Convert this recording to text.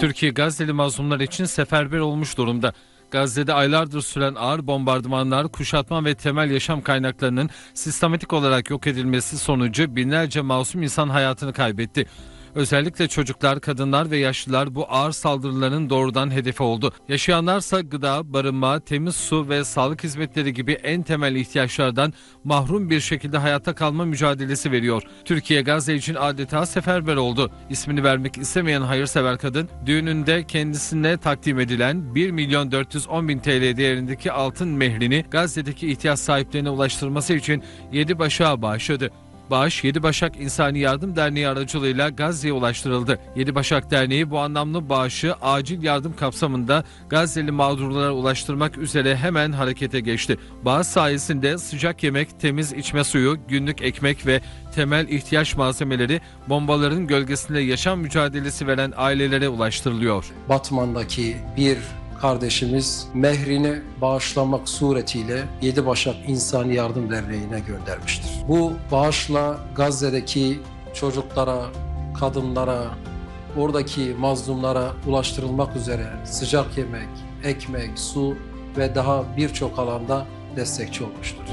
Türkiye Gazze'li mazlumlar için seferber olmuş durumda. Gazze'de aylardır süren ağır bombardımanlar, kuşatma ve temel yaşam kaynaklarının sistematik olarak yok edilmesi sonucu binlerce masum insan hayatını kaybetti. Özellikle çocuklar, kadınlar ve yaşlılar bu ağır saldırıların doğrudan hedefi oldu. Yaşayanlarsa gıda, barınma, temiz su ve sağlık hizmetleri gibi en temel ihtiyaçlardan mahrum bir şekilde hayatta kalma mücadelesi veriyor. Türkiye Gazze için adeta seferber oldu. İsmini vermek istemeyen hayırsever kadın düğününde kendisine takdim edilen 1 milyon 410 bin TL değerindeki altın mehrini Gazze'deki ihtiyaç sahiplerine ulaştırması için 7 başağa bağışladı. Bağış Yedi Başak İnsani Yardım Derneği aracılığıyla Gazze'ye ulaştırıldı. Yedi Başak Derneği bu anlamlı bağışı acil yardım kapsamında Gazze'li mağdurlara ulaştırmak üzere hemen harekete geçti. Bağış sayesinde sıcak yemek, temiz içme suyu, günlük ekmek ve temel ihtiyaç malzemeleri bombaların gölgesinde yaşam mücadelesi veren ailelere ulaştırılıyor. Batman'daki bir kardeşimiz mehrini bağışlamak suretiyle Yedi Başak İnsani Yardım Derneği'ne göndermiştir. Bu bağışla Gazze'deki çocuklara, kadınlara, oradaki mazlumlara ulaştırılmak üzere sıcak yemek, ekmek, su ve daha birçok alanda destekçi olmuştur.